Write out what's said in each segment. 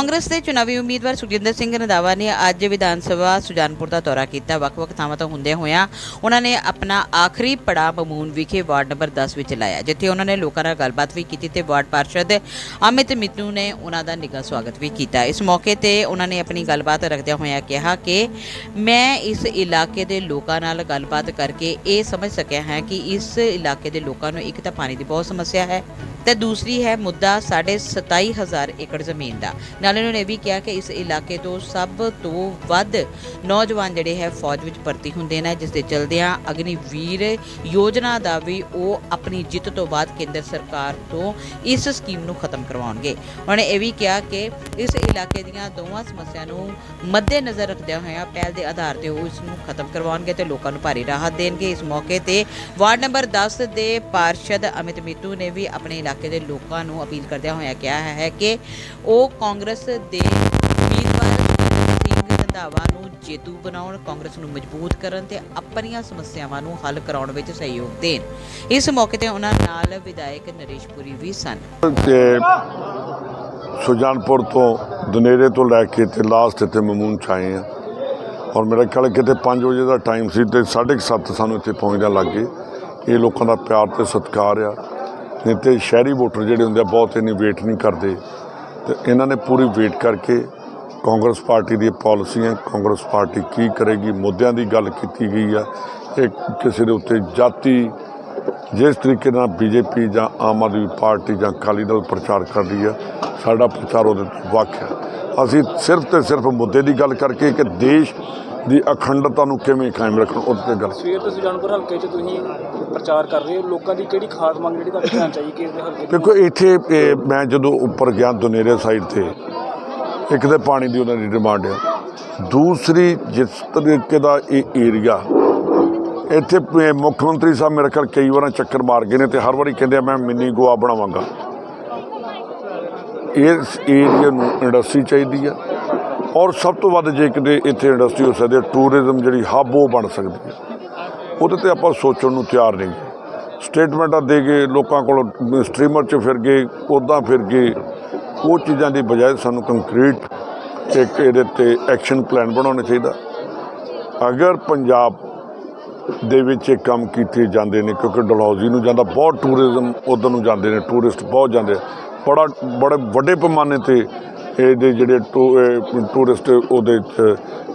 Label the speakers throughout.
Speaker 1: ਕਾਂਗਰਸ ਦੇ ਚੁਣਾਵੀ ਉਮੀਦਵਾਰ ਸੁਖਜਿੰਦਰ ਸਿੰਘ ਰੰਧਾਵਾ ਨੇ ਅੱਜ ਵਿਧਾਨ ਸਭਾ ਸੁਜਾਨਪੁਰ ਦਾ ਦੌਰਾ ਕੀਤਾ। ਵੱਖ-ਵੱਖ ਥਾਵਾਂ ਤੋਂ ਹੁੰਦੇ ਹੋਇਆਂ ਉਹਨਾਂ ਨੇ ਆਪਣਾ ਆਖਰੀ ਪੜਾਅ ਮਮੂਨ ਵਿਖੇ ਵਾਰਡ ਨੰਬਰ 10 ਵਿੱਚ ਲਾਇਆ, ਜਿੱਥੇ ਉਹਨਾਂ ਨੇ ਲੋਕਾਂ ਨਾਲ ਗੱਲਬਾਤ ਵੀ ਕੀਤੀ ਤੇ ਵਾਰਡ ਪਾਰਸ਼ਦ ਅਮਿਤ ਮਿੱਤੂ ਨੇ ਉਹਨਾਂ ਦਾ ਨਿੱਘਾ ਸਵਾਗਤ ਵੀ ਕੀਤਾ। ਇਸ ਮੌਕੇ ਤੇ ਉਹਨਾਂ ਨੇ ਆਪਣੀ ਗੱਲਬਾਤ ਰੱਖਦਿਆਂ ਹੋਇਆਂ ਕਿਹਾ ਕਿ ਮੈਂ ਇਸ ਇਲਾਕੇ ਦੇ ਲੋਕਾਂ ਨਾਲ ਗੱਲਬਾਤ ਕਰਕੇ ਇਹ ਸਮਝ ਸਕਿਆ ਹੈ ਕਿ ਇਸ ਇਲਾਕੇ ਦੇ ਲੋਕਾਂ ਨੂੰ ਇੱਕ ਤਾਂ ਪਾਣੀ ਦੀ ਬਹੁਤ ਸਮੱਸਿਆ ਹੈ ਤੇ ਦੂਸਰੀ ਹੈ ਮੁੱਦਾ ਸਾਢੇ 27000 ਏਕੜ ਜ਼ਮੀਨ ਦਾ। ਨਾਲ ਉਹਨਾਂ ਨੇ ਇਹ ਵੀ ਕਿਹਾ ਕਿ ਇਸ ਇਲਾਕੇ ਤੋਂ ਸਭ ਤੋਂ ਵੱਧ ਨੌਜਵਾਨ ਜਿਹੜੇ ਹੈ ਫੌਜ ਵਿੱਚ ਭਰਤੀ ਹੁੰਦੇ ਨੇ, ਜਿਸ ਦੇ ਚਲਦਿਆਂ ਅਗਨੀਵੀਰ ਯੋਜਨਾ ਦਾ ਵੀ ਉਹ ਆਪਣੀ ਜਿੱਤ ਤੋਂ ਬਾਅਦ ਕੇਂਦਰ ਸਰਕਾਰ ਤੋਂ ਇਸ ਸਕੀਮ ਨੂੰ ਖਤਮ ਕਰਵਾਉਣਗੇ। ਉਹਨਾਂ ਨੇ ਇਹ ਵੀ ਕਿਹਾ ਕਿ ਇਸ ਇਲਾਕੇ ਦੀਆਂ ਦੋਵਾਂ ਸਮੱਸਿਆ ਨੂੰ ਮੱਦੇ ਨਜ਼ਰ ਰੱਖਦਿਆਂ ਹੋਇਆ ਪਹਿਲ ਦੇ ਆਧਾਰ ਤੇ ਉਹ ਇਸ ਨੂੰ ਖਤਮ ਕਰਵਾਉਣਗੇ ਤੇ ਲੋਕਾਂ ਨੂੰ ਭਾਰੀ ਰਾਹਤ ਦੇਣਗੇ। ਇਸ ਮੌਕੇ ਤੇ ਵਾਰਡ ਨੰਬਰ 10 ਦੇ ਪਾਰਸ਼ਦ ਅਮਿਤ ਮਿੱਤੂ ਨੇ ਵੀ ਆਪਣੇ ਇਲਾਕੇ ਦੇ ਲੋਕਾਂ ਨੂੰ ਅਪੀਲ ਕਰਦਿਆਂ ਹੋਇਆ ਕਿਹਾ ਹੈ ਕਿ ਉਹ ਕਾਂਗਰਸ ਦੇ ਉਮੀਦਵਾਰ ਸੁਖਜਿੰਦਰ ਸਿੰਘ ਰੰਧਾਵਾ ਨੂੰ ਜੇਤੂ ਬਣਾਉਣ, ਕਾਂਗਰਸ ਨੂੰ ਮਜ਼ਬੂਤ ਕਰਨ ਤੇ ਆਪਣੀਆਂ ਸਮੱਸਿਆਵਾਂ ਨੂੰ ਹੱਲ ਕਰਾਉਣ ਵਿੱਚ ਸਹਿਯੋਗ ਦੇਣ। ਇਸ ਮੌਕੇ ਤੇ ਉਹਨਾਂ ਨਾਲ ਵਿਧਾਇਕ ਨਰੇਸ਼ਪੁਰੀ ਵੀ ਸਨ।
Speaker 2: ਤੇ ਸੁਜਾਨਪੁਰ ਤੋਂ ਦਨੇਰੇ ਤੋਂ ਲੈ ਕੇ ਤੇ ਲਾਸਟ ਇੱਥੇ ਮਮੂਨ ਚ ਆਏ ਆ। ਔਰ ਮੇਰਾ ਖਿਆਲ ਕਿਤੇ 5 ਵਜੇ ਦਾ ਟਾਈਮ ਸੀ ਤੇ 7:30 ਸਾਨੂੰ ਇੱਥੇ ਪਹੁੰਚਦਿਆਂ ਲੱਗ ਗਏ। ਇਹ ਲੋਕਾਂ ਦਾ ਪਿਆਰ ਤੇ ਸਤਿਕਾਰ ਆ। ਨਹੀਂ ਤੇ ਸ਼ਹਿਰੀ ਵੋਟਰ ਜਿਹੜੇ ਹੁੰਦੇ ਆ ਬਹੁਤ ਇੰਨੀ ਵੇਟ ਨਹੀਂ ਕਰਦੇ। ਤੇ ਇਹਨਾਂ ਨੇ ਪੂਰੀ ਵੇਟ ਕਰਕੇ ਕਾਂਗਰਸ ਪਾਰਟੀ ਦੀ ਪਾਲਿਸੀਆਂ, ਕਾਂਗਰਸ ਪਾਰਟੀ ਕੀ ਕਰੇਗੀ, ਮੁੱਦਿਆਂ ਦੀ ਗੱਲ ਕੀਤੀ ਗਈ ਆ। ਇਹ ਕਿਸੇ ਦੇ ਉੱਤੇ ਜਾਤੀ, ਜਿਸ ਤਰੀਕੇ ਨਾਲ ਬੀਜੇਪੀ ਜਾਂ ਆਮ ਆਦਮੀ ਪਾਰਟੀ ਜਾਂ ਅਕਾਲੀ ਦਲ ਪ੍ਰਚਾਰ ਕਰ ਰਹੀ ਹੈ ਸਾਡਾ ਪ੍ਰਚਾਰ ਉਹਦੇ ਤੋਂ ਵੱਖ ਹੈ ਅਸੀਂ ਸਿਰਫ ਤੇ ਸਿਰਫ ਮੁੱਦੇ ਦੀ ਗੱਲ ਕਰਕੇ ਕਿ ਦੇਸ਼ ਦੀ ਅਖੰਡਤਾ ਨੂੰ ਕਿਵੇਂ ਕਾਇਮ ਰੱਖਣਾ ਉਹਦੇ ਤੇ ਗੱਲ।
Speaker 3: ਸਵੇਰ ਤੋਂ ਸੁਜਾਨਪੁਰ ਹਲਕੇ 'ਚ ਤੁਸੀਂ ਪ੍ਰਚਾਰ ਕਰ ਰਹੇ ਹੋ। ਲੋਕਾਂ ਦੀ ਕਿਹੜੀ ਖਾਸ ਮੰਗ ਜਿਹੜੀ ਤੁਹਾਨੂੰ ਧਿਆਨ ਚਾਹੀਏ ਕਿ ਇਹਦੇ ਹਲਕੇ
Speaker 2: ਦੇਖੋ ਇੱਥੇ ਮੈਂ ਜਦੋਂ ਉੱਪਰ ਗਿਆ ਦੁਨੇਰੇ ਸਾਈਡ ਤੇ ਇੱਕ ਤੇ ਪਾਣੀ ਦੀ ਉਹਨਾਂ ਦੀ ਡਿਮਾਂਡ ਹੈ ਦੂਸਰੀ ਜਿਸ ਤਰੀਕੇ ਦਾ ਇਹ ਏਰੀਆ ਇੱਥੇ ਮੁੱਖ ਮੰਤਰੀ ਸਾਹਿਬ ਮੇਰੇ ਖਿਆਲ ਕਈ ਵਾਰਾਂ ਚੱਕਰ ਮਾਰ ਗਏ ਨੇ ਤੇ ਹਰ ਵਾਰੀ ਕਹਿੰਦੇ ਆ ਮੈਂ ਮਿੰਨੀ ਗੋਆ ਬਣਾਵਾਂਗਾ। ਇਸ ਏਰੀਆ ਨੂੰ ਇੰਡਸਟਰੀ ਚਾਹੀਦੀ ਆ। ਔਰ ਸਭ ਤੋਂ ਵੱਧ ਜੇ ਕਿਤੇ ਇੱਥੇ ਇੰਡਸਟਰੀ ਹੋ ਸਕਦੀ ਹੈ ਟੂਰਿਜ਼ਮ ਜਿਹੜੀ ਹੱਬ ਉਹ ਬਣ ਸਕਦੀ ਹੈ। ਉਹਦੇ ਤੇ ਆਪਾਂ ਸੋਚਣ ਨੂੰ ਤਿਆਰ ਨਹੀਂ। ਸਟੇਟਮੈਂਟਾਂ ਦੇ ਕੇ ਲੋਕਾਂ ਕੋਲ ਸਟ੍ਰੀਮਰ 'ਚ ਫਿਰ ਗਏ, ਉੱਦਾਂ ਫਿਰ ਗਏ। ਉਹ ਚੀਜ਼ਾਂ ਦੀ ਬਜਾਏ ਸਾਨੂੰ ਕੰਕਰੀਟ ਇੱਕ ਇਹਦੇ ਤੇ ਐਕਸ਼ਨ ਪਲਾਨ ਬਣਾਉਣਾ ਚਾਹੀਦਾ। ਅਗਰ ਪੰਜਾਬ ਦੇ ਵਿੱਚ ਇਹ ਕੰਮ ਕੀਤੇ ਜਾਂਦੇ ਨੇ, ਕਿਉਂਕਿ ਡਲਹੌਜ਼ੀ ਨੂੰ ਜਾਂਦਾ, ਬਹੁਤ ਟੂਰਿਜ਼ਮ ਉਧਰ ਨੂੰ ਜਾਂਦੇ ਨੇ ਟੂਰਿਸਟ ਬਹੁਤ ਜਾਂਦੇ ਬੜਾ, ਬੜੇ ਵੱਡੇ ਪੈਮਾਨੇ ਤੇ ਇਹਦੇ ਜਿਹੜੇ ਟੂਰਿਸਟ ਉਹਦੇ ਚ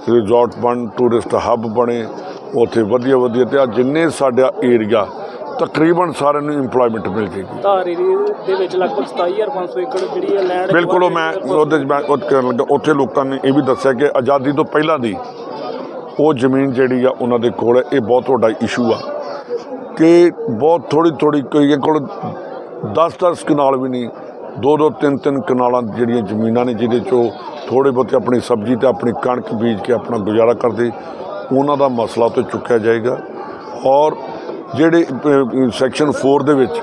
Speaker 2: ਰਿਜ਼ੋਰਟ ਬਣ ਟੂਰਿਸਟ ਹੱਬ ਬਣੇ ਉੱਥੇ ਵਧੀਆ ਵਧੀਆ ਤੇ ਆ ਜਿੰਨੇ ਸਾਡਾ ਏਰੀਆ ਤਕਰੀਬਨ ਸਾਰਿਆਂ ਨੂੰ EMPLOYMENT ਮਿਲ ਜੇਗੀ।
Speaker 3: ਧਾਰ ਏਰੀਏ ਦੇ ਵਿੱਚ ਲਗਭਗ 27500 ਏਕੜ ਜਿਹੜੀ ਹੈ ਲੈਂਡ
Speaker 2: ਬਿਲਕੁਲ ਉਹ ਮੈਂ ਉਹਦੇ 'ਚ ਮੈਂ ਉਹ ਕਰਨ ਲੱਗਾ ਉੱਥੇ ਲੋਕਾਂ ਨੇ ਇਹ ਵੀ ਦੱਸਿਆ ਕਿ ਆਜ਼ਾਦੀ ਤੋਂ ਪਹਿਲਾਂ ਦੀ ਉਹ ਜ਼ਮੀਨ ਜਿਹੜੀ ਆ ਉਹਨਾਂ ਦੇ ਕੋਲ ਇਹ ਬਹੁਤ ਵੱਡਾ ਇਸ਼ੂ ਆ। ਕਿ ਬਹੁਤ ਥੋੜੀ ਥੋੜੀ ਕੋਈ ਕੋਲ 10-10 ਕਨਾਲ ਵੀ ਨਹੀਂ ਦੋ ਦੋ ਤਿੰਨ ਤਿੰਨ ਕਨਾਲਾਂ ਜਿਹੜੀਆਂ ਜ਼ਮੀਨਾਂ ਨੇ ਜਿਹਦੇ ਚੋਂ ਥੋੜੇ ਬਹੁਤੇ ਆਪਣੀ ਸਬਜ਼ੀ ਤੇ ਆਪਣੀ ਕਣਕ ਬੀਜ ਕੇ ਆਪਣਾ ਗੁਜ਼ਾਰਾ ਕਰਦੇ ਉਹਨਾਂ ਦਾ ਮਸਲਾ ਤੋਂ ਚੁੱਕਿਆ ਜਾਏਗਾ। ਔਰ ਜਿਹੜੇ ਸੈਕਸ਼ਨ 4 ਦੇ ਵਿੱਚ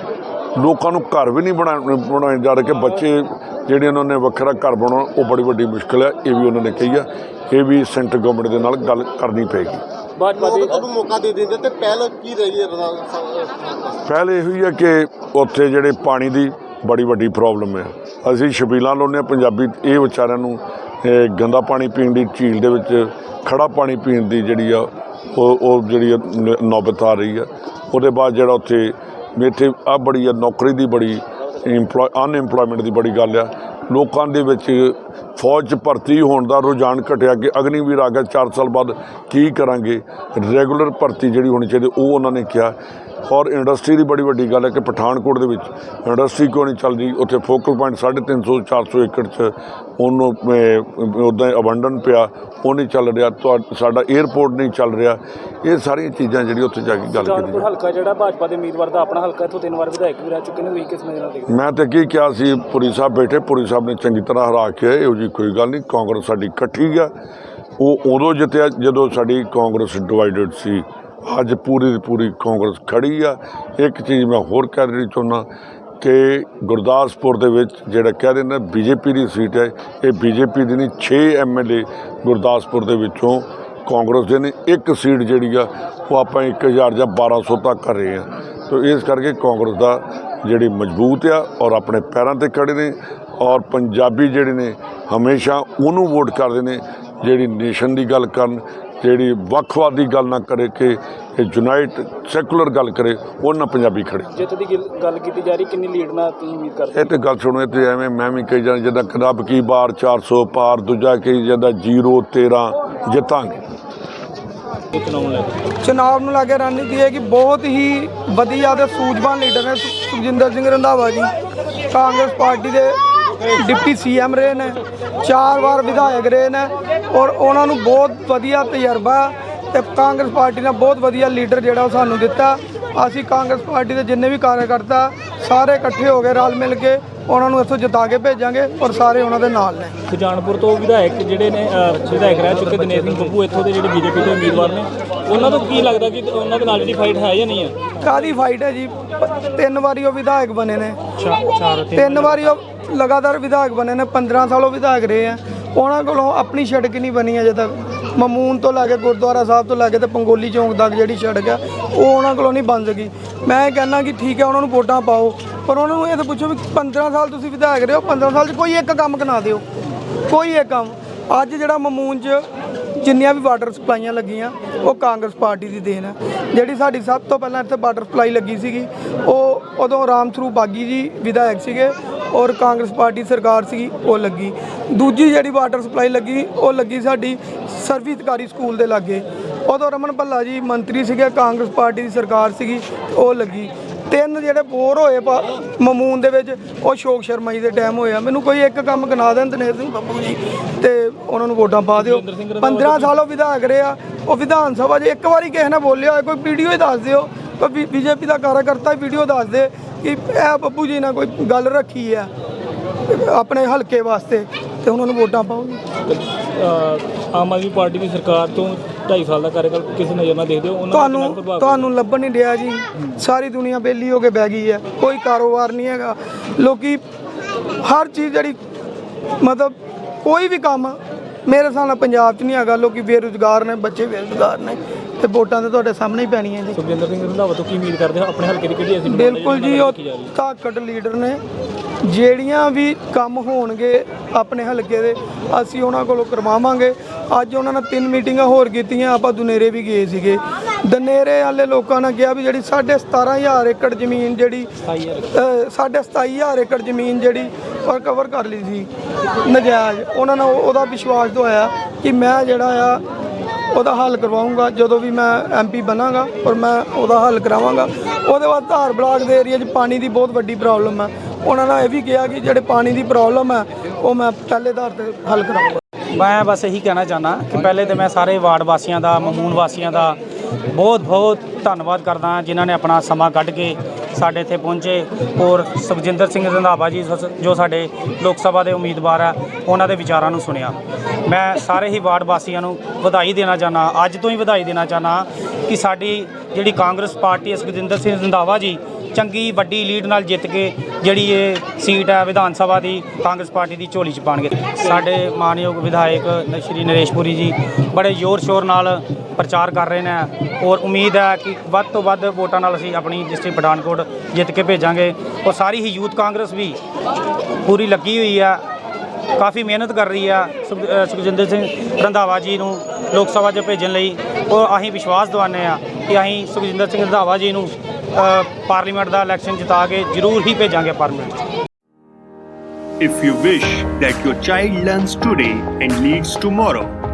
Speaker 2: ਲੋਕਾਂ ਨੂੰ ਘਰ ਵੀ ਨਹੀਂ ਬਣਾ ਬਣਾਏ ਜਾ ਰਹੇ ਕਿ ਬੱਚੇ ਜਿਹੜੇ ਉਹਨਾਂ ਨੇ ਵੱਖਰਾ ਘਰ ਬਣਾਉਣਾ ਉਹ ਬੜੀ ਵੱਡੀ ਮੁਸ਼ਕਲ ਹੈ ਇਹ ਵੀ ਉਹਨਾਂ ਨੇ ਕਹੀ ਆ ਇਹ ਵੀ ਸੈਂਟਰ ਗਵਰਨਮੈਂਟ ਦੇ ਨਾਲ ਗੱਲ ਕਰਨੀ ਪਏਗੀ।
Speaker 3: ਭਾਜਪਾ
Speaker 4: ਲੋਕ
Speaker 3: ਦੇ
Speaker 4: ਤੁਹਾਨੂੰ ਮੌਕਾ ਦੇ ਦਿੰਦੇ ਤੇ ਪਹਿਲ ਕੀ ਰਹੀ ਹੈ
Speaker 2: ਪਹਿਲ ਇਹ ਹੋਈ ਹੈ ਕਿ ਉੱਥੇ ਜਿਹੜੇ ਪਾਣੀ ਦੀ ਬੜੀ ਵੱਡੀ ਪ੍ਰੋਬਲਮ ਹੈ। ਅਸੀਂ ਛਬੀਲਾਂ ਲਾਉਂਦੇ ਹਾਂ, ਪੰਜਾਬੀ ਇਹ ਵਿਚਾਰਿਆਂ ਨੂੰ ਗੰਦਾ ਪਾਣੀ ਪੀਣ ਦੀ ਝੀਲ ਦੇ ਵਿੱਚ ਖੜਾ ਪਾਣੀ ਪੀਣ ਦੀ ਜਿਹੜੀ ਆ, ਉਹ ਉਹ ਜਿਹੜੀ ਆ, ਨੌਬਤ ਆ ਰਹੀ ਆ। ਉਹਦੇ ਬਾਅਦ ਜਿਹੜਾ ਉੱਥੇ, ਇੱਥੇ ਆ ਬੜੀ ਆ, ਨੌਕਰੀ ਦੀ ਬੜੀ ਇੰਪਲੋਏ ਅਨਇੰਪਲੋਇਮੈਂਟ ਦੀ ਬੜੀ ਗੱਲ ਆ। ਲੋਕਾਂ ਦੇ ਵਿੱਚ ਫੌਜ 'ਚ ਭਰਤੀ ਹੋਣ ਦਾ ਰੁਝਾਨ ਘਟਿਆ ਕਿ ਅਗਨੀਵੀਰ ਆ ਗਿਆ। 4 ਸਾਲ ਬਾਅਦ ਕੀ ਕਰਾਂਗੇ? ਰੈਗੂਲਰ ਭਰਤੀ ਜਿਹੜੀ ਹੋਣੀ ਚਾਹੀਦੀ, ਉਹ ਉਹਨਾਂ ਨੇ ਕਿਹਾ। ਔਰ ਇੰਡਸਟਰੀ ਦੀ ਬੜੀ ਵੱਡੀ ਗੱਲ ਹੈ ਕਿ ਪਠਾਨਕੋਟ ਦੇ ਵਿੱਚ ਇੰਡਸਟਰੀ ਕਿਉਂ ਨਹੀਂ ਚੱਲ ਰਹੀ ਉੱਥੇ ਫੋਕਲ ਪੁਆਇੰਟ 350 400 ਏਕੜ 'ਚ ਉਹਨੂੰ ਉਦਾਂ ਅਬੰਡਨ ਪਿਆ ਉਹ ਨਹੀਂ ਚੱਲ ਰਿਹਾ ਸਾਡਾ 에ਅਰਪੋਰਟ ਨਹੀਂ ਚੱਲ ਰਿਹਾ। ਇਹ ਸਾਰੀਆਂ ਚੀਜ਼ਾਂ ਜਿਹੜੀ ਉੱਥੇ ਜਾ ਕੇ ਗੱਲ ਕੀਤੀ
Speaker 3: ਹਲਕਾ ਜਿਹੜਾ ਭਾਜਪਾ ਦੇ ਉਮੀਦਵਾਰ ਦਾ ਆਪਣਾ ਹਲਕਾ ਇੱਥੋਂ ਤਿੰਨ ਵਾਰ ਵਿਧਾਇਕ ਵੀ ਰਹਿ ਚੁੱਕੇ ਨੇ ਤੁਸੀਂ ਕਿਸ ਨਜ਼ਰ ਨਾਲ ਦੇਖਦੇ
Speaker 2: ਮੈਂ ਤਾਂ ਕੀ ਕਿਹਾ ਸੀ ਪੁਰੀ ਸਾਹਿਬ ਬੈਠੇ ਪੁਰੀ ਸਾਹਿਬ ਨੇ ਚੰਗੀ ਤਰ੍ਹਾਂ ਹਰਾ ਕੇ ਇਹੋ ਜੀ ਕੋਈ ਗੱਲ ਨਹੀਂ ਕਾਂਗਰਸ ਸਾਡੀ ਇਕੱਠੀ ਆ। ਉਹ ਉਦੋਂ ਜਿੱਤਿਆ ਜਦੋਂ ਸਾਡੀ ਕਾਂਗਰਸ ਡਿਵਾਈਡਡ ਸੀ। ਅੱਜ ਪੂਰੀ ਦੀ ਪੂਰੀ ਕਾਂਗਰਸ ਖੜੀ ਆ। ਇੱਕ ਚੀਜ਼ ਮੈਂ ਹੋਰ ਕਹਿ ਦੇਣੀ ਚਾਹੁੰਦਾ ਕਿ ਗੁਰਦਾਸਪੁਰ ਦੇ ਵਿੱਚ ਜਿਹੜਾ ਕਹਿ ਰਹੇ ਨੇ ਬੀਜੇਪੀ ਦੀ ਸੀਟ ਹੈ। ਇਹ ਬੀਜੇਪੀ ਦੀ ਨਹੀਂ 6 ਐਮਐਲਏ ਗੁਰਦਾਸਪੁਰ ਦੇ ਵਿੱਚੋਂ ਕਾਂਗਰਸ ਦੇ ਨੇ। ਇੱਕ ਸੀਟ ਜਿਹੜੀ ਆ, ਉਹ ਆਪਾਂ 1000 ਜਾਂ 1200 ਤੱਕ ਕਰ ਰਹੇ ਆ। ਤੋ ਇਸ ਕਰਕੇ ਕਾਂਗਰਸ ਦਾ ਜਿਹੜੀ ਮਜ਼ਬੂਤ ਆ ਔਰ ਆਪਣੇ ਪੈਰਾਂ ਤੇ ਖੜੇ ਨੇ ਔਰ ਪੰਜਾਬੀ ਜਿਹੜੇ ਨੇ, ਹਮੇਸ਼ਾ ਉਹਨੂੰ ਵੋਟ ਕਰਦੇ ਨੇ, ਜਿਹੜੀ ਨੇਸ਼ਨ ਦੀ ਗੱਲ ਕਰਨ ਜਿਹੜੀ ਵੱਖਵਾਦ ਦੀ ਗੱਲ ਨਾ ਕਰੇ ਕਿ ਇਹ ਯੂਨਾਈਟ ਸੈਕੂਲਰ ਗੱਲ ਕਰੇ ਉਹਨਾਂ ਨਾਲ ਪੰਜਾਬੀ ਖੜੇ।
Speaker 3: ਜਿੱਤ ਦੀ ਗਿਲ- ਗੱਲ ਕੀਤੀ ਜਾ ਰਹੀ ਕਿੰਨੀ ਲੀਡ ਨਾਲ ਤੁਸੀਂ ਉਮੀਦ ਕਰਦੇ
Speaker 2: ਇਹ ਤੇ ਗੱਲ ਸੁਣੋ ਇਹ ਤੇ ਐਵੇਂ ਮੈਂ ਵੀ ਕਹੀ ਜਾਂਦਾ ਜਿੱਦਾਂ ਰੱਬ ਕੀ ਬਾਰ 400 ਪਾਰ ਦੂਜਾ ਕਹੀ ਜਾਂਦਾ 0 13 ਜਿੱਤਾਂਗੇ।
Speaker 3: ਹੋ ਚੁਣਾਵ
Speaker 5: ਨੂੰ ਲੈ ਕੇ ਰਣਨੀਤੀ ਹੈ ਕਿ ਬਹੁਤ ਹੀ ਵਧੀਆ ਤੇ ਸੂਝਵਾਨ ਲੀਡਰ ਨੇ ਸੁ- ਸੁਖਜਿੰਦਰ ਸਿੰਘ ਰੰਧਾਵਾ ਜੀ ਕਾਂਗਰਸ ਪਾਰਟੀ ਦੇ ਡਿਪਟੀ ਸੀਐਮ ਰਹੇ ਨੇ ਚਾਰ ਵਾਰ ਵਿਧਾਇਕ ਰਹੇ ਨੇ ਔਰ ਉਹਨਾਂ ਨੂੰ ਬਹੁਤ ਵਧੀਆ ਤਜਰਬਾ ਤੇ ਕਾਂਗਰਸ ਪਾਰਟੀ ਨੇ ਬਹੁਤ ਵਧੀਆ ਲੀਡਰ ਜਿਹੜਾ ਉਹ ਸਾਨੂੰ ਦਿੱਤਾ। ਅਸੀਂ ਕਾਂਗਰਸ ਪਾਰਟੀ ਦੇ ਜਿੰਨੇ ਵੀ ਕਾਰਜਕਰਤਾ ਸਾਰੇ ਇਕੱਠੇ ਹੋ ਕੇ ਰਲ ਮਿਲ ਕੇ ਉਹਨਾਂ ਨੂੰ ਇੱਥੋਂ ਜਿਤਾ ਕੇ ਭੇਜਾਂਗੇ ਔਰ ਸਾਰੇ ਉਹਨਾਂ ਦੇ ਨਾਲ ਨੇ।
Speaker 3: ਸੁਜਾਨਪੁਰ ਤੋਂ ਵਿਧਾਇਕ ਜਿਹੜੇ ਨੇ ਵਿਧਾਇਕ ਰਹਿ ਚੁੱਕੇ ਦਿਨੇਸ਼ ਸਿੰਘ ਬੱਬੂ ਇੱਥੋਂ ਦੇ ਜਿਹੜੇ ਬੀਜੇਪੀ ਦੇ ਉਮੀਦਵਾਰ ਨੇ ਉਹਨਾਂ ਤੋਂ ਕੀ ਲੱਗਦਾ ਕਿ ਉਹਨਾਂ ਦੇ ਨਾਲ ਜਿਹੜੀ ਫਾਈਟ ਹੈ ਜਾਂ ਨਹੀਂ ਹੈ?
Speaker 5: ਕਾਦੀ ਫਾਈਟ ਹੈ ਜੀ? ਤਿੰਨ ਵਾਰੀ ਉਹ ਵਿਧਾਇਕ ਬਣੇ ਨੇ। ਤਿੰਨ ਵਾਰੀ ਉਹ ਲਗਾਤਾਰ ਵਿਧਾਇਕ ਬਣੇ ਨੇ 15 ਸਾਲੋਂ ਵਿਧਾਇਕ ਰਹੇ ਆ। ਉਹਨਾਂ ਕੋਲੋਂ ਆਪਣੀ ਸੜਕ ਨਹੀਂ ਬਣੀ ਅਜੇ ਤੱਕ। ਮਮੂਨ ਤੋਂ ਲੈ ਕੇ ਗੁਰਦੁਆਰਾ ਸਾਹਿਬ ਤੋਂ ਲੈ ਕੇ ਤੇ ਪੰਗੋਲੀ ਚੌਂਕ ਤੱਕ ਜਿਹੜੀ ਸੜਕ ਆ ਉਹ ਉਹਨਾਂ ਕੋਲੋਂ ਨਹੀਂ ਬਣ ਸਕੀ। ਮੈਂ ਇਹ ਕਹਿੰਦਾ ਕਿ ਠੀਕ ਹੈ, ਉਹਨਾਂ ਨੂੰ ਵੋਟਾਂ ਪਾਓ, ਪਰ ਉਹਨਾਂ ਨੂੰ ਇਹ ਤਾਂ ਪੁੱਛੋ ਵੀ 15 ਸਾਲ ਤੁਸੀਂ ਵਿਧਾਇਕ ਰਹੇ ਹੋ 15 ਸਾਲ 'ਚ ਕੋਈ ਇੱਕ ਕੰਮ ਬਣਾ ਦਿਓ। ਕੋਈ ਇੱਕ ਕੰਮ। ਅੱਜ ਜਿਹੜਾ ਮਮੂਨ 'ਚ ਜਿੰਨੀਆਂ ਵੀ ਵਾਟਰ ਸਪਲਾਈਆਂ ਲੱਗੀਆਂ, ਉਹ ਕਾਂਗਰਸ ਪਾਰਟੀ ਦੀ ਦੇਣ ਹੈ। ਜਿਹੜੀ ਸਾਡੀ ਸਭ ਤੋਂ ਪਹਿਲਾਂ ਇੱਥੇ ਵਾਟਰ ਸਪਲਾਈ ਲੱਗੀ ਸੀਗੀ, ਉਹ ਉਦੋਂ ਰਾਮ ਸਰੂਪ ਬਾਗੀ ਜੀ ਵਿਧਾਇਕ ਸੀਗੇ ਔਰ ਕਾਂਗਰਸ ਪਾਰਟੀ ਸਰਕਾਰ ਸੀਗੀ ਉਹ ਲੱਗੀ। ਦੂਜੀ ਜਿਹੜੀ ਵਾਟਰ ਸਪਲਾਈ ਲੱਗੀ ਉਹ ਲੱਗੀ ਸਾਡੀ ਸਰਵਿਸਕਾਰੀ ਸਕੂਲ ਦੇ ਲਾਗੇ। ਉਦੋਂ ਰਮਨ ਭੱਲਾ ਜੀ ਮੰਤਰੀ ਸੀਗੇ ਕਾਂਗਰਸ ਪਾਰਟੀ ਦੀ ਸਰਕਾਰ ਸੀਗੀ ਉਹ ਲੱਗੀ। ਤਿੰਨ ਜਿਹੜੇ ਬੋਰ ਹੋਏ ਮਮੂਨ ਦੇ ਵਿੱਚ ਉਹ ਸ਼ੋਕ ਸ਼ਰਮਾ ਜੀ ਦੇ ਟਾਈਮ ਹੋਇਆ ਮੈਨੂੰ ਕੋਈ ਇੱਕ ਕੰਮ ਗਿਣਾ ਦੇਣ ਦਿਨੇਸ਼ ਸਿੰਘ ਬੱਬੂ ਜੀ ਤੇ ਉਹਨਾਂ ਨੂੰ ਵੋਟਾਂ ਪਾ ਦਿਓ। 15 ਸਾਲ ਉਹ ਵਿਧਾਇਕ ਰਹੇ ਆ। ਉਹ ਵਿਧਾਨ ਸਭਾ 'ਚ ਇੱਕ ਵਾਰੀ ਕਿਸੇ ਨੇ ਬੋਲਿਆ ਹੋਇਆ, ਕੋਈ ਵੀਡੀਓ ਹੀ ਦੱਸ ਦਿਓ। ਕੋਈ ਬੀਜੇਪੀ ਦਾ ਕਾਰਜਕਰਤਾ ਵੀਡੀਓ ਦੱਸ ਦੇ। ਕਿ ਇਹ ਬੱਬੂ ਜੀ ਨਾਲ ਕੋਈ ਗੱਲ ਰੱਖੀ ਆ ਆਪਣੇ ਹਲਕੇ ਵਾਸਤੇ ਤੇ ਉਹਨਾਂ ਨੂੰ ਵੋਟਾਂ ਪਾਓ
Speaker 3: ਆਮ ਆਦਮੀ ਪਾਰਟੀ ਦੀ ਸਰਕਾਰ ਤੋਂ 2.5 ਸਾਲ ਦਾ ਕਾਰਜਕਾਲ ਕਿਸ ਨਜ਼ਰ ਨਾਲ ਦੇਖਦੇ ਹੋ? ਉਹਨਾਂ ਦਾ
Speaker 5: ਤੁਹਾਨੂੰ ਤੁਹਾਨੂੰ ਲੱਭਣ ਨਹੀਂ ਡਿਆ ਜੀ। ਸਾਰੀ ਦੁਨੀਆ ਬੇਲੀ ਹੋ ਕੇ ਬਹਿ ਗਈ ਹੈ। ਕੋਈ ਕਾਰੋਬਾਰ ਨਹੀਂ ਹੈਗਾ। ਲੋਕੀ ਹਰ ਚੀਜ਼ ਜਿਹੜੀ ਮਤਲਬ ਕੋਈ ਵੀ ਕੰਮ ਮੇਰੇ ਹਿਸਾਬ ਨਾਲ ਪੰਜਾਬ 'ਚ ਨਹੀਂ ਹੈਗਾ। ਲੋਕੀ ਬੇਰੁਜ਼ਗਾਰ ਨੇ ਬੱਚੇ ਬੇਰੁਜ਼ਗਾਰ ਨੇ। ਤੇ ਵੋਟਾਂ ਤੇ ਤੁਹਾਡੇ ਸਾਹਮਣੇ ਹੀ ਪੈਣੀਆਂ ਜੀ।
Speaker 3: ਸੁਖਜਿੰਦਰ ਸਿੰਘ ਰੰਧਾਵਾ ਤੋਂ ਕੀ ਉਮੀਦ ਕਰਦੇ ਹੋ? ਆਪਣੇ ਹਲਕੇ ਦੀ ਕਿਹੜੀ ਐਸੀ
Speaker 5: ਬਿਲਕੁਲ ਜੀ ਉਹ ਤਾਕਤ ਲੀਡਰ ਨੇ। ਜਿਹੜੀਆਂ ਵੀ ਕੰਮ ਹੋਣਗੇ ਆਪਣੇ ਹਲਕੇ ਦੇ ਅਸੀਂ ਉਹਨਾਂ ਕੋਲੋਂ ਕਰਵਾਵਾਂਗੇ। ਅੱਜ ਉਹਨਾਂ ਨੇ ਤਿੰਨ ਮੀਟਿੰਗਾਂ ਹੋਰ ਕੀਤੀਆਂ ਆਪਾਂ ਦੁਨੇਰੇ ਵੀ ਗਏ ਸੀਗੇ। ਦਨੇਰੇ ਵਾਲੇ ਲੋਕਾਂ ਨੇ ਕਿਹਾ ਵੀ ਜਿਹੜੀ 17500 ਏਕੜ ਜ਼ਮੀਨ ਜਿਹੜੀ ਅ, ਸਾਢੇ 27000 ਏਕੜ ਜ਼ਮੀਨ ਜਿਹੜੀ ਉਹ ਕਵਰ ਕਰ ਲਈ ਸੀ। ਨਜਾਇਜ਼। ਉਹਨਾਂ ਨੇ ਉਹ- ਉਹਦਾ ਵਿਸ਼ਵਾਸ ਦਵਾਇਆ ਕਿ ਮੈਂ ਜਿਹੜਾ ਆ ਉਹਦਾ ਹੱਲ ਕਰਵਾਉਂਗਾ, ਜਦੋਂ ਵੀ ਮੈਂ ਐਮਪੀ ਬਣਾਂਗਾ ਔਰ ਮੈਂ ਉਹਦਾ ਹੱਲ ਕਰਾਵਾਂਗਾ। ਉਹਦੇ ਬਾਅਦ ਧਾਰ ਬਲਾਕ ਦੇ ਏਰੀਆ 'ਚ ਪਾਣੀ ਦੀ ਬਹੁਤ ਵੱਡੀ ਪ੍ਰੋਬਲਮ ਹੈ। ਉਹਨਾਂ ਨੇ ਇਹ ਵੀ ਕਿਹਾ ਕਿ ਜਿਹੜੇ ਪਾਣੀ ਦੀ ਪ੍ਰੋਬਲਮ ਹੈ, ਉਹ ਮੈਂ ਪਹਿਲੇ ਧਾਰ ਤੇ ਹੱਲ ਕਰਾਉਂਗਾ
Speaker 6: ਮੈਂ ਬਸ ਇਹੀ ਕਹਿਣਾ ਚਾਹਨਾ ਕਿ ਪਹਿਲੇ ਤੇ ਮੈਂ ਸਾਰੇ ਵਾਰਡ ਵਾਸੀਆਂ ਦਾ, ਮਮੂਨ ਵਾਸੀਆਂ ਦਾ ਬਹੁਤ ਬਹੁਤ ਧੰਨਵਾਦ ਕਰਦਾ ਜਿਨ੍ਹਾਂ ਨੇ ਆਪਣਾ ਸਮਾਂ ਕੱਢ ਕੇ ਸਾਡੇ ਇੱਥੇ ਪਹੁੰਚੇ ਔਰ ਸੁਖਜਿੰਦਰ ਸਿੰਘ ਰੰਧਾਵਾ ਜੀ ਜੋ ਸਾਡੇ ਲੋਕ ਸਭਾ ਦੇ ਉਮੀਦਵਾਰ ਆ, ਉਹਨਾਂ ਦੇ ਵਿਚਾਰਾਂ ਨੂੰ ਸੁਣਿਆ। ਮੈਂ ਸਾਰੇ ਹੀ ਵਾਰਡ ਵਾਸੀਆਂ ਨੂੰ ਵਧਾਈ ਦੇਣਾ ਚਾਹਨਾ ਅੱਜ ਤੋਂ ਹੀ ਵਧਾਈ ਦੇਣਾ ਚਾਹਨਾ ਕਿ ਸਾਡੀ ਜਿਹੜੀ ਕਾਂਗਰਸ ਪਾਰਟੀ ਹੈ, ਸੁਖਜਿੰਦਰ ਸਿੰਘ ਰੰਧਾਵਾ ਜੀ, ਚੰਗੀ ਵੱਡੀ ਲੀਡ ਨਾਲ ਜਿੱਤ ਕੇ ਜਿਹੜੀ ਇਹ ਸੀਟ ਹੈ ਵਿਧਾਨ ਸਭਾ ਦੀ, ਕਾਂਗਰਸ ਪਾਰਟੀ ਦੀ ਝੋਲੀ 'ਚ ਪਾਣਗੇ। ਸਾਡੇ ਮਾਨਯੋਗ ਵਿਧਾਇਕ ਨ- ਸ਼੍ਰੀ ਨਰੇਸ਼ਪੁਰੀ ਜੀ, ਬੜੇ ਜ਼ੋਰ ਸ਼ੋਰ ਨਾਲ ਪ੍ਰਚਾਰ ਕਰ ਰਹੇ ਨੇ ਔਰ ਉਮੀਦ ਹੈ ਕਿ ਵੱਧ ਤੋਂ ਵੱਧ ਵੋਟਾਂ ਨਾਲ ਅਸੀਂ ਆਪਣੀ ਡਿਸਟ੍ਰਿਕਟ ਪਠਾਨਕੋਟ ਜਿੱਤ ਕੇ ਭੇਜਾਂਗੇ ਔਰ ਸਾਰੀ ਹੀ ਯੂਥ ਕਾਂਗਰਸ ਵੀ ਪੂਰੀ ਲੱਗੀ ਹੋਈ ਆ ਕਾਫੀ ਮਿਹਨਤ ਕਰ ਰਹੀ ਆ ਸੁਖ- ਸੁਖਜਿੰਦਰ ਸਿੰਘ ਰੰਧਾਵਾ ਜੀ ਨੂੰ ਲੋਕ ਸਭਾ 'ਚ ਭੇਜਣ ਲਈ ਔਰ ਅਸੀਂ ਵਿਸ਼ਵਾਸ ਦਿਵਾਉਂਦੇ ਆ ਕਿ ਅਸੀਂ ਸੁਖਜਿੰਦਰ ਸਿੰਘ ਰੰਧਾਵਾ ਜੀ ਨੂੰ ਪਾਰਲੀਮੈਂਟ ਦਾ ਇਲੈਕਸ਼ਨ ਜਿਤਾ ਕੇ ਜ਼ਰੂਰ ਹੀ ਭੇਜਾਂਗੇ ਪਾਰਲੀਮੈਂਟ 'ਚ।
Speaker 7: If you wish that your child learns today and leads tomorrow,